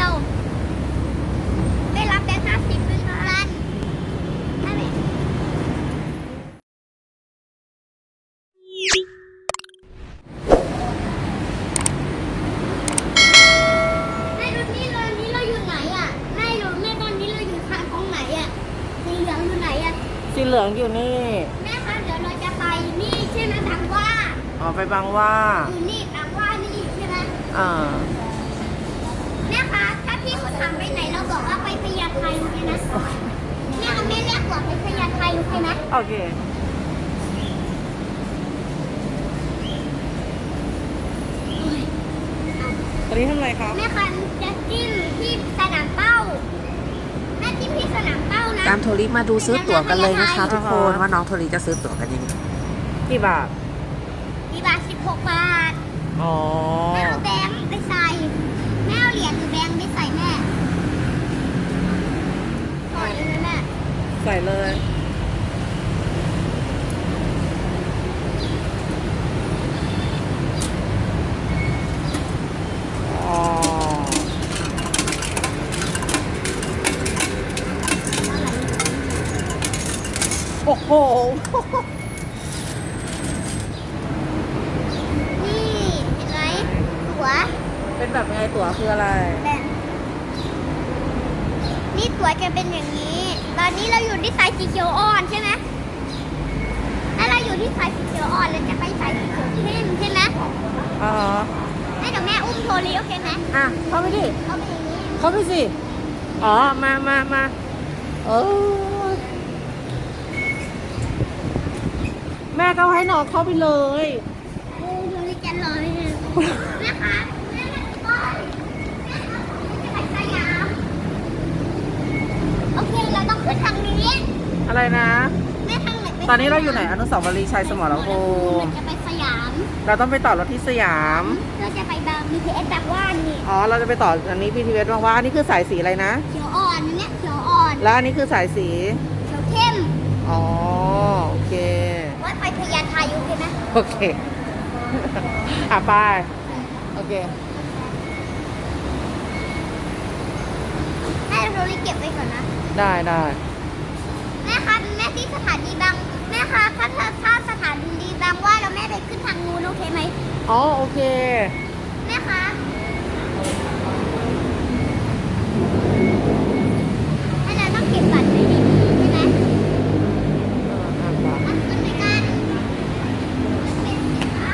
ยว ได้รับแบงค์ห้าสิบด้วยกันได้ไหมแม่ดูนี่เลยนี่เราอยู่ไหนอะแม่รู้แม่ตอนนี้เราอยู่ทางตรงไหนอะสีเหลืองอยู่ไหนอะสีเหลืองอยู่นี่แม่คะเดี๋ยวเราจะไปนี่ใช่ไหมบางว่าออกไปบางว่าอยู่นี่บางว่านี่ใช่ไหมอ่า แม่คะถ้าพี่เขาถามไปไหนเราบอกว่าไปพญา ไทโอเคนะแม่เอาแม่เรียกบอกไปพญาไทโอเคไหมโอเค ตอนนี้ทำอะไรครับ แม่คะจะจิ้มที่สนามเป้า แม่จิ้มที่สนามเป้านะ ตามโทริมาดูซื้อตั๋วกันเลยนะคะทุกคนอ่าฮะว่าน้องโทริจะซื้อตั๋วกันยังไงกี่บาทมีบาทสิบหกบาท อ๋อ แม่เอาแบงค์ไปใส่ แม่เอาเหรียญหรือแบงค์ไปใส่แม่ก่อนเลยนะแม่ ใส่เลยอ๋อโอ้โห นี่เห็นไหมตั๋วเป็นแบบไงตั๋วคืออะไร แบบนี่ตั๋วจะเป็นอย่างนี้ ตอนนี้เราอยู่ที่สายสีเขียวอ่อนใช่ไหมถ้าเราอยู่ที่สายสีเขียวอ่อนเราจะไปสายสีเขียวเข้มใช่ไหมอ๋อให้เดี๋ยวแม่อุ้มโทรลีโอเคไหมอะเข้าไปดิเขาเป็นอย่างนี้ เข้าไปสิอ๋อมามามาเออแม่ก็ให้น้องเข้าไปเลย โอ้โทรลีจะรอไม่ได้แม่คะแม่แม่ก่อนแม่คะจะไปสยามโอ เคเราต้องขึ้นทางนี้อะไรนะแม่ทางไหนไปตอนนี้เราอยู่ไหนอนุสาวรีย์ชัยสมรภูมิจะไปสยามเราต้องไปต่อรถที่สยาม เราจะไปบาง BTS แบบว่านี่อ๋อ เราจะไปต่ออันนี้พีทีเวสบางว่าอันนี้คือสายสีอะไรนะ เขียวอ่อนเนี่ยเขียวอ่อนแล้วอันนี้คือสายสี เขียวเข้มอ๋อ โอเค ว่าไปพญาไทโอเคไหมโอเค อะไป โอเคให้เรารีเก็บไว้ก่อนนะ ได้ได้แม่คะแม่ที่สถานีบางแม่คะถ้าถ้าถ้าสถานีบางว่าเราแม่ไปขึ้นทางนู้นโอเคไหมอ๋อโอเค แม่คะให้เราต้องเก็บบัตรไว้ดีๆใช่ไหมอะไปมันขึ้นไปกันเป็นสินค้า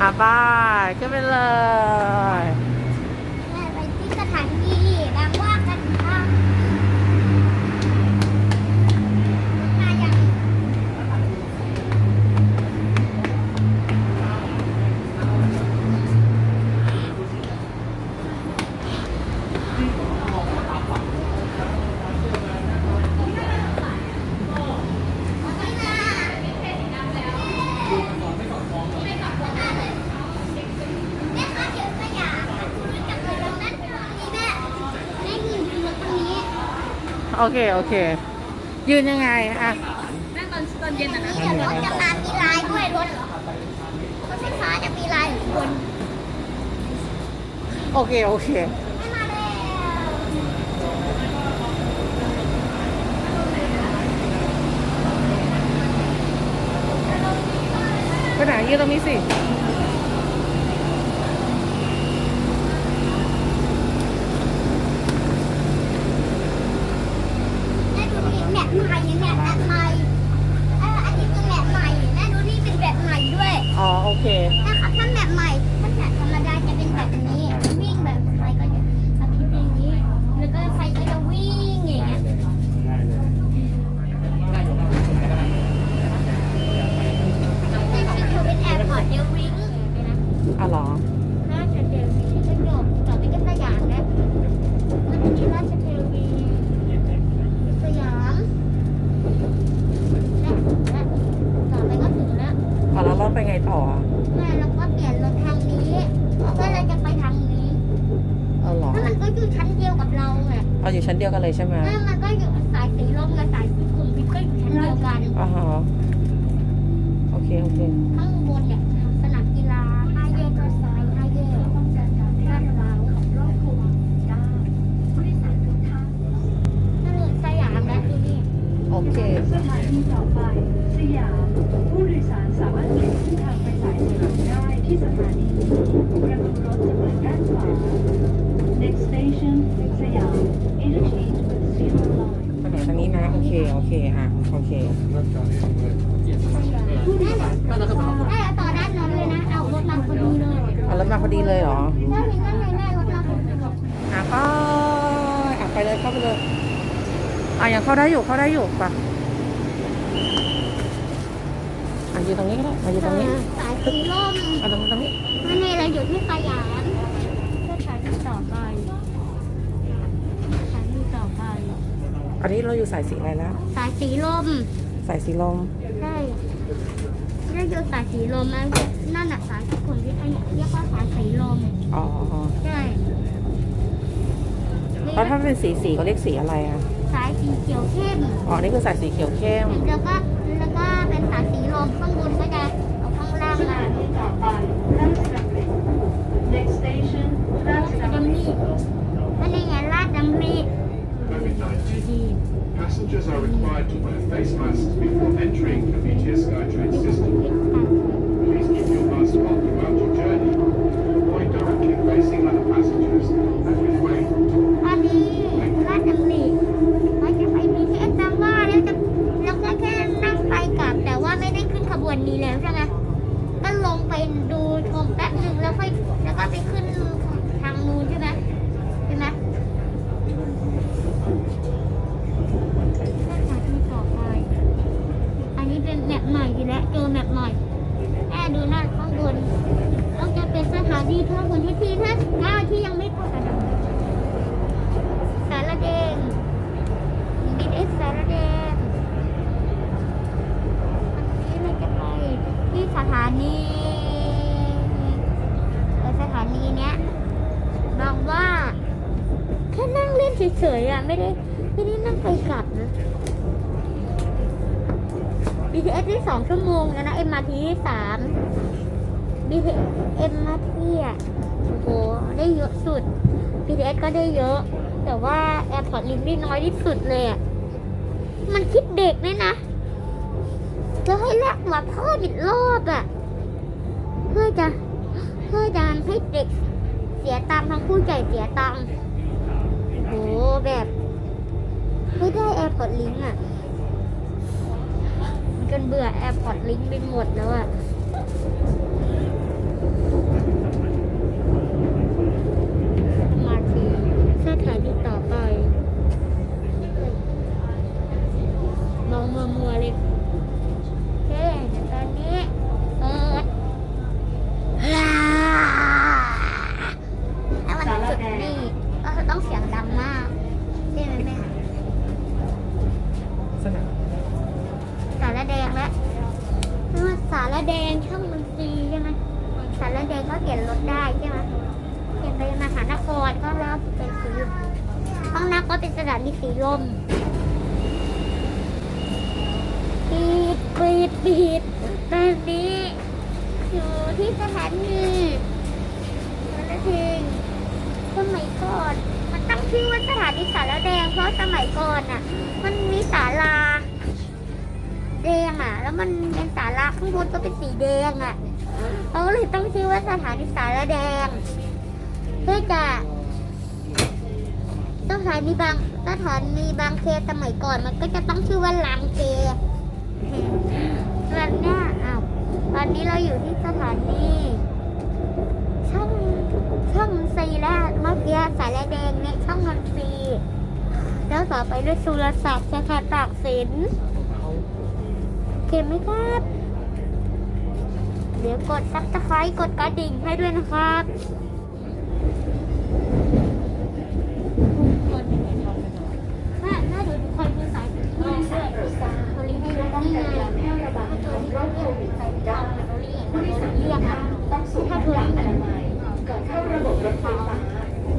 อะไปขึ้นไปเลย โอเค โอเค ยืนยังไงอะนี่เดี๋ยวรถจะมามีลายด้วยรถเหรอรถไฟฟ้าจะมีลายอยู่บนโอเค โอเคไม่มาแล้วไปไหนยืนตรงนี้สิ แม่ดูนี่แบบใหม่เนี่ยแบบใหม่เอออันนี้คือแบบใหม่แม่ดูนี่เป็นแบบใหม่ด้วย อ๋อ โอเค นะคะถ้าแบบใหม่ถ้าแบบธรรมดาจะเป็นแบบนี้ วิ่งแบบไฟก็จะกระพริบอย่างนี้ แล้วก็ไฟก็จะวิ่งอย่างเงี้ยนี่คือเป็นแอร์พอร์ตเดลวิง อะเหรอ ราชเทวีก็จบต่อไปก็สยามแล้วมันจะมีราชเทวีสยามและและต่อไปก็ถึงแล้ว อ๋อแล้วเราไปไงต่ออะ แม่เราก็เปลี่ยนรถทางนี้เพื่อเราจะไปทางนี้ เอาเหรอ ถ้ามันก็อยู่ชั้นเดียวกับเราไง เอาอยู่ ชั้นเดียวกันเลยใช่ไหมถ้ามันก็อยู่สายสีลมกับสายสีขุ่นพิษก็อยู่ชั้นเดียวกันอ่าฮะโอเค โอเค ข้างบนเนี่ยสนามกีฬาท่าโย ไปสยาม ผู้โดยสารสามารถเปลี่ยนเส้นทางไปสายสีเหลืองได้ที่สถานี ประตูรถจะเปิดด้านขวา Next station สยาม Interchange with Zero Line ไปไหนทางนี้นะ โอเค โอเค อะโอเคผู้โดยสารกลับบ้านแม่ต่อด้านนั้นเลยนะ เอารถมาพอดีเลยเอารถมาพอดีเลยเหรอแม่เห็นด้านในแม่รถมาพอดีเลยอะก็อะไปเลยเข้าไปเลยอะยังเข้าได้อยู่เข้าได้อยู่ป่ะอะอยู่ตรงนี้ก็ได้มาอยู่ตรงนี้สายสีลมอะตรงนี้ตรงนี้อันนี้เราอยู่ที่สยามสถานีต่อไปสถานีต่อไป อันนี้เราอยู่สายสีอะไรแล้วสายสีลม สายสีลม ใช่เราอยู่สายสีลมนะนั่นน่ะสายที่คนที่เรียกว่าสายสีลม อ๋อ ใช่แล้วถ้าเป็นสีสีเขาเรียกสีอะไรอะ สายสีเขียวเข้ม อ๋อ นี่คือสายสีเขียวเข้ม แล้วก็แล้วก็เป็นสายสีลมข้างบนก็จะเอาข้างล่างสมาถานีต่อไปลาดกระบัง Next station Passengers are required to wear face masks before entering the BTS SkyTrain system. แม่ดูหน้าข้างบนต้องจะเป็นสถานีท่าบนที่ที่ถ้าถ้าที่ยังไม่พอกระดับสารแดงบินเอสสารแดงอันนี้เราจะไปที่สถานีสถานีเนี้ยบอกว่าแค่นั่งเล่นเฉยๆอะไม่ได้ไม่ได้นั่งไปกลับนะ BTS ที่สองชั่วโมงแล้วนะ MRT ที่สาม BTS MRT อะโอ้โหได้เยอะสุด BTS ก็ได้เยอะ แต่ว่า Airport Link ได้น้อยที่สุดเลยอะ มันคิดเด็กเนี่ยนะจะให้แลกมาเพิ่มอีกรอบอะ เพื่อจะเพื่อจะให้เด็กเสียตังค์ทั้งผู้ใหญ่เสียตังค์โอ้โหแบบ ไม่ได้ Airport Link อะ จนเบื่อแอร์พอร์ตลิงก์ไปหมดแล้วอะ ก็เป็นสถานีสีลมปิดปิดปิดตอนนี้อยู่ที่สถานีสารแดงสมัยก่อน มันตั้งชื่อว่าสถานีสารแดง เพราะสมัยก่อนอะ มันมีศาลาแดงอะ แล้วมันเป็นสาราข้างบนก็เป็นสีแดงอะเขาก็เลยต้องชื่อว่าสถานีสารแดง เพื่อจะ สถานีบางสถานีบางเคสมัยก่อนมันก็จะต้องชื่อว่าลางเคตอนเนี้ยอ้าวตอนนี้เราอยู่ที่สถานีช่องช่องซีแล้วเมื่อกี้สายแดงเนี่ยช่องนนทรีแล้วต่อไปด้วยสุรศักดิ์สถาขาตากสินเก็บไหมครับ เดี๋ยวกดซับสไครต์กดกระดิ่งให้ด้วยนะครับถ้าถ้าเดี๋ยวทุกคนดูสายถึงมองด้วยเขาเรียกให้รู้นี่ไงถ้าตัวที่เขาเรียกใส่ดาวเขาเรียกเขาเรียกอะถ้าตัวที่ไหน ก่อนเข้า รถไฟฟ้า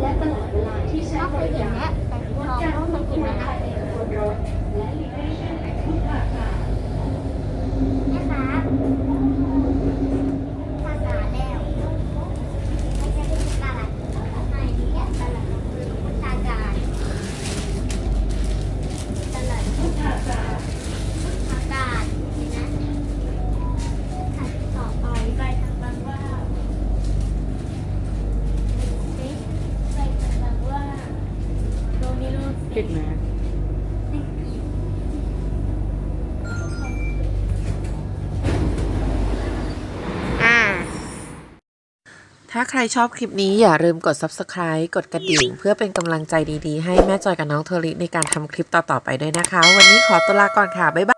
และตลอดเวลาที่ใช้เขาบเคยริเห็นการ แล้วแต่สีทองเขาเคยเห็นแล้วนะ ภายในขบวนรถและหลีกเลี่ยงทุกอาคาร นะครับภาษาแล้วไม่ใช่ที่ตลาดไม่เนี่ยตลาดพุทธาการตลาดพุทธาการพุทธาการ ปิดแมสถ้าใครชอบคลิปนี้อย่าลืมกด subscribe กดกระดิ่ง เพื่อเป็นกำลังใจดีๆ ให้แม่จอยกับน้องเทอริในการทำคลิปต่อๆไปด้วยนะคะ วันนี้ขอตัวลาก่อนค่ะ บ๊ายบาย